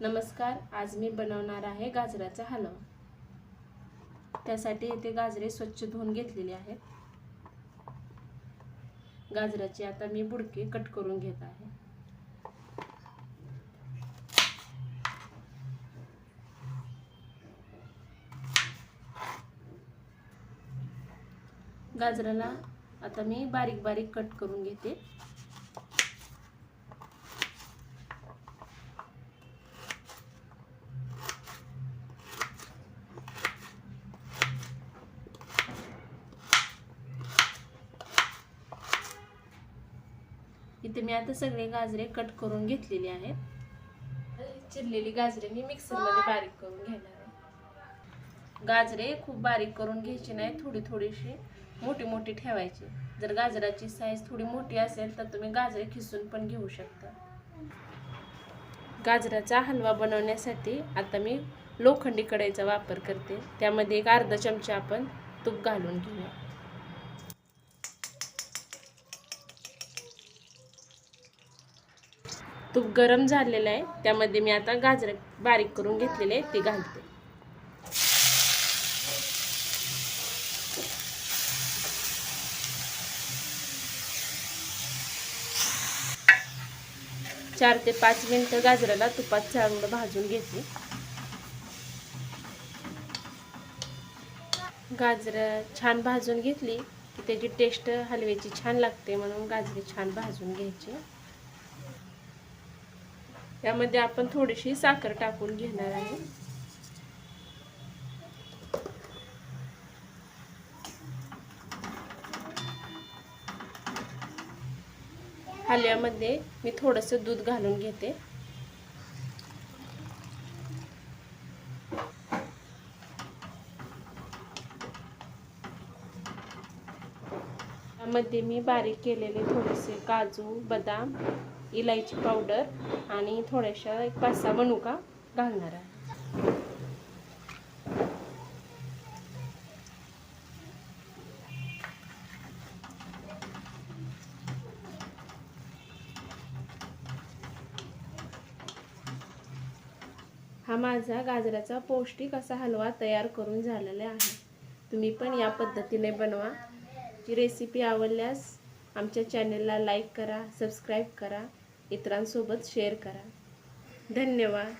नमस्कार आज मी बनवणार आहे गाजराचा हलवा. त्यासाठी इथे गाजरे स्वच्छ धुवून घेतलेले आहेत. गाजराची आता मी बुडके कट करून घेत आहे. गाजराला आता मी बारीक बारीक कट करून घेते. इथे मी आता सगळे गाजरे कट करून घेतलेले आहेत. चिरलेली गाजरे मी मिक्सरमध्ये बारीक करून घेणार आहे. गाजरे खूप बारीक करून घ्यायची नाही थोडी थोडीशी मोठी मोठी ठेवायची. जर गाजराची साईज थोडी मोठी असेल तर तुम्ही गाजरे खिसून पण घेऊ शकता. गाजराचा हलवा बनवण्यासाठी आता मी लोखंडी कढईचा वापर करते. त्यामध्ये एक अर्धा चमचा आपण तूप घालून घेऊया. तूप गरम झालेलं आहे. त्यामध्ये मी आता गाजर बारीक करून घेतलेले आहे ते घालते. चार ते पाच मिनटं गाजराला तुपात चांगलं भाजून घेते. गाजर छान भाजून घेतली की त्याची टेस्ट हलव्याची छान लागते म्हणून गाजरे छान भाजून घ्यायची. यामध्ये आपण थोडीशी साखर टाकून घेणार आहे. हलव्यामध्ये मी थोडंसं दूध घालून घेते. त्यामध्ये मी बारीक केलेले थोडेसे काजू बदाम इलायची पावडर आणि थोड्याशा एक पाच सहा मनुका घालणार आहे. हा माझा गाजराचा पौष्टिक असा हलवा तयार करून झालेला आहे. तुम्ही पण या पद्धतीने बनवा. ही रेसिपी आवडल्यास आमच्या चॅनलला लाईक करा सबस्क्राईब करा इतरांसोबत शेअर करा. धन्यवाद.